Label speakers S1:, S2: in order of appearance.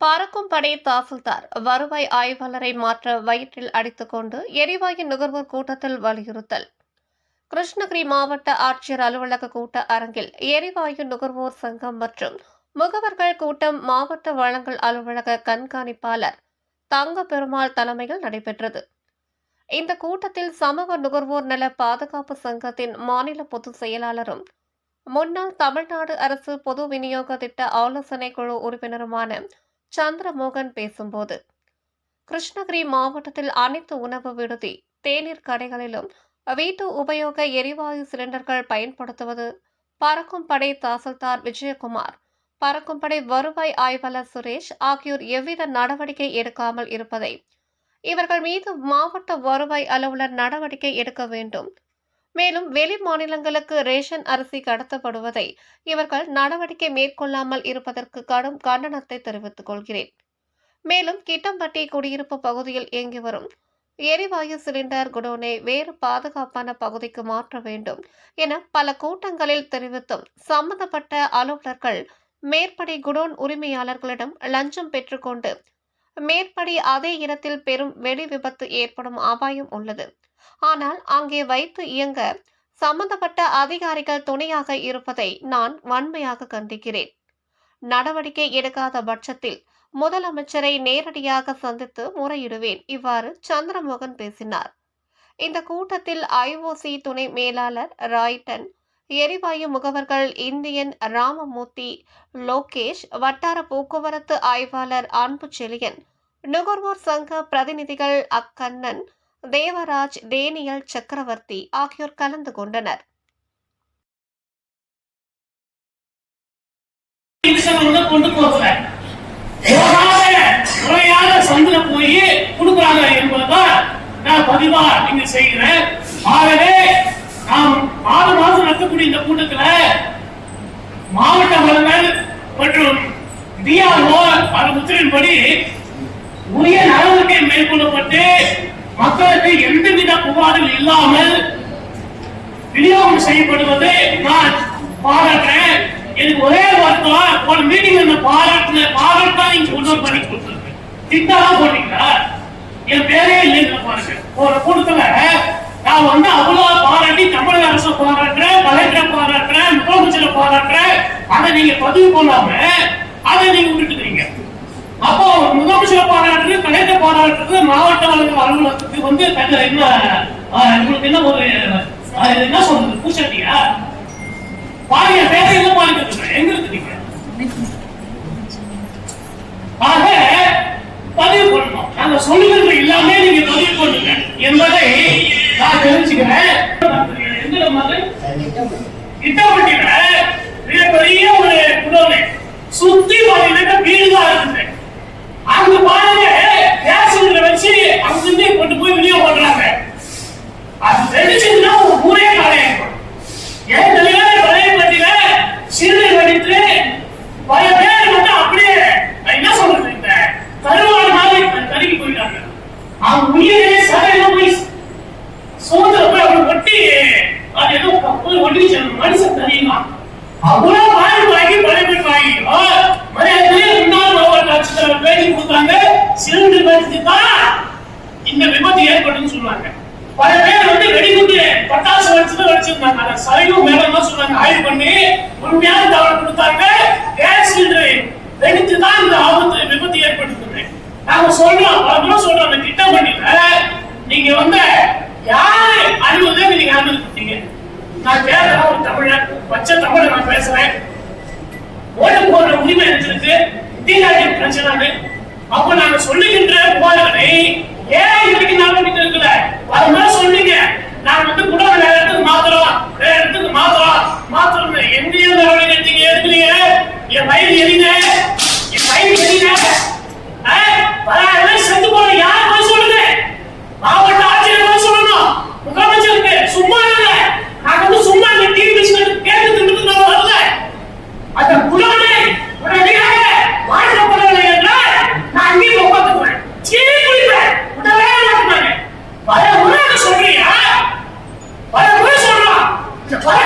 S1: பறக்கும் படை தாசில்தார் வருவாய் ஆய்வாளரை மாற்ற வயிற்றில் அடித்துக்கொண்டு எரிவாயு நுகர்வோர் கூட்டத்தில் வலியுறுத்தல். கிருஷ்ணகிரி மாவட்ட ஆட்சியர் அலுவலக கூட்ட அரங்கில் எரிவாயு நுகர்வோர் சங்கம் மற்றும் முகவர்கள் கூட்டம் மாவட்ட வழங்கல் அலுவலக கண்காணிப்பாளர் தங்க பெருமாள் தலைமையில் நடைபெற்றது. இந்த கூட்டத்தில் சமூக நுகர்வோர் நல பாதுகாப்பு சங்கத்தின் மாநில பொதுச் செயலாளரும் முன்னாள் தமிழ்நாடு அரசு பொது விநியோக திட்ட ஆலோசனை குழு உறுப்பினருமான சந்திரமோகன் பேசும்போது கிருஷ்ணகிரி மாவட்டத்தில் அனைத்து உணவு விடுதி தேநீர் கடைகளிலும் வீட்டு உபயோக எரிவாயு சிலிண்டர்கள் பயன்படுத்துவது பறக்கும் படை தாசில்தார் விஜயகுமார் பறக்கும் படை வருவாய் ஆய்வாளர் சுரேஷ் ஆகியோர் எவ்வித நடவடிக்கை எடுக்காமல் இருப்பதை இவர்கள் மீது மாவட்ட வருவாய் அலுவலர் நடவடிக்கை எடுக்க வேண்டும். மேலும் வெளி மாநிலங்களுக்கு ரேஷன் அரிசி கடத்தப்படுவதை இவர்கள் நடவடிக்கை மேற்கொள்ளாமல் இருப்பதற்கு கடும் கண்டனத்தை தெரிவித்துக் கொள்கிறேன். மேலும் கிட்டம்பட்டி குடியிருப்பு பகுதியில் இயங்கி வரும் எரிவாயு சிலிண்டர் குடோனை வேறு பாதுகாப்பான பகுதிக்கு மாற்ற வேண்டும் என பல கூட்டங்களில் தெரிவித்தும் சம்பந்தப்பட்ட அலுவலர்கள் மேற்படி குடோன் உரிமையாளர்களிடம் லஞ்சம் பெற்றுக்கொண்டு மேற்படி அதே இடத்தில் பெரும் வெடி விபத்து ஏற்படும் அபாயம் உள்ளது. ஆனால் அங்கே வைத்து இயங்க சம்பந்தப்பட்ட அதிகாரிகள் துணையாக இருப்பதை நான் வன்மையாக கண்டிக்கிறேன். நடவடிக்கை எடுக்காத பட்சத்தில் முதலமைச்சரை நேரடியாக சந்தித்து முறையிடுவேன் இவ்வாறு சந்திரமோகன் பேசினார். இந்த கூட்டத்தில் ஐஓசி துணை மேலாளர் ராய்டன் எரிவாயு முகவர்கள் இந்தியன் ராமமூர்த்தி லோகேஷ் வட்டார போக்குவரத்து ஆய்வாளர் அன்புச்செழியன் நுகர்வோர் சங்க பிரதிநிதிகள் அக்கண்ணன் தேவராஜ் டேனியல் சக்கரவர்த்தி ஆகியோர் கலந்து கொண்டனர்.
S2: கொண்டு போகல. முறையாக சந்தில போய் கொடுக்குறாங்க என்பதுதான் நான் பதிவா நீங்க செய்கிறேன். ஆகவே இருக்கக்கூடிய இந்த கூட்டத்துல மாவட்ட வளங்கள் மற்றும் டிஆர்ஓ படி உத்தரவின்படி உரிய நடவடிக்கை மேற்கொள்ளப்பட்டு மக்களுக்கு எந்தவித புகார்கள் இல்லாமல் விநியோகம் செய்யப்படுவது நான் பாராட்டுறேன். எனக்கு ஒரே வார்த்தை போன மீட்டிங் அந்த பாராட்டுல பாராட்டா நீங்க உணவு பண்ணி கொடுத்துருக்கு திட்டலாம் போட்டீங்களா? என் பேரே இல்லைன்னு பாருங்க ஒரு கூட்டத்துல நான் வந்து அவ்வளவு பாராட்டி தமிழக அரசு பாராட்டுற போராட்ட அதை நீங்க பதிவு பண்ணாம அதை நீங்க விட்டுட்டுறீங்க அப்போ முதலமைச்சர் பாராட்டுறது கலெக்டர் பாராட்டுறது மாவட்ட வழக்கு அலுவலகத்துக்கு வந்து தங்க என்ன உங்களுக்கு என்ன ஒரு என்ன சொல்றது? பூச்சட்டியா? பாருங்க வேற எங்க பாருங்க எங்க இருக்கீங்க ஆக பதிவு பண்ணணும் நாங்க சொல்லுகிறது எல்லாமே நீங்க பதிவு பண்ணுங்க என்பதை நான் தெரிஞ்சுக்கிறேன் எந்த மாதிரி இட்டப்பட்டியில மிகப்பெரிய ஒரு குடோனை சுத்தி பாத்தீங்கன்னா வீடு தான் இருக்குது அங்க பாருங்க கேஸ் சிலிண்டர் வச்சு அங்கிருந்து கொண்டு போய் விநியோகம் பண்றாங்க அது தெரிஞ்சதுன்னா ஒரு ஊரே காலையாகும் என் தலைவர் பழையப்பட்டியில சிறுநீர் வடித்து பல பேர் வந்து அப்படியே நான் என்ன சொல்றது இந்த கருவாடு மாதிரி கருகி போயிட்டாங்க அவங்க உயிரே சரையில போய் சோதனை போய் அப்படி ஒட்டி அது ஏதோ போய் ஒட்டிச்சு மனுஷன் தெரியுமா அவ்வளவு வாங்கி வாங்கி பழைய பேர் வாங்கி மரியாதையே முன்னாள் மாவட்ட ஆட்சித்தலைவர் பேசி சிறுநீர் சிலிண்டர் தான் இந்த விபத்து ஏற்பட்டுன்னு சொல்லுவாங்க. பல பேர் வந்து வெடிகுண்டு பட்டாசு வச்சுதான் வச்சிருந்தாங்க அதை சரிவும் மேலமா சொன்னாங்க ஆய்வு பண்ணி உண்மையான தகவல் கொடுத்தாங்க. கேஸ் சிலிண்டர் வெடித்து தான் இந்த ஆபத்து விபத்து ஏற்படுத்துது நாங்க சொல்றோம் பல முறை சொல்றோம். அந்த திட்டம் பண்ணில நீங்க வந்து யாரு அறிவுதே நீங்க அனுமதித்தீங்க நான் கேட்கிறேன் ஒரு தமிழன் பச்சை தமிழ நான் பேசுறேன். ஓட்டு போடுற உரிமை எனக்கு தீராஜி பிரச்சனை அப்ப நாங்க சொல்லுகின்ற புகார்களை ஏன் இன்னைக்கு நடவடிக்கை இருக்குல்ல அது மாதிரி சொல்லுங்க. நாங்க வந்து குடவை வேற இடத்துக்கு மாத்துறோம் வேற இடத்துக்கு மாத்துறோம் மாத்துறோம் எங்கேயோ நடவடிக்கை எடுக்கலையே என் வயிறு எரிங்க Yeah.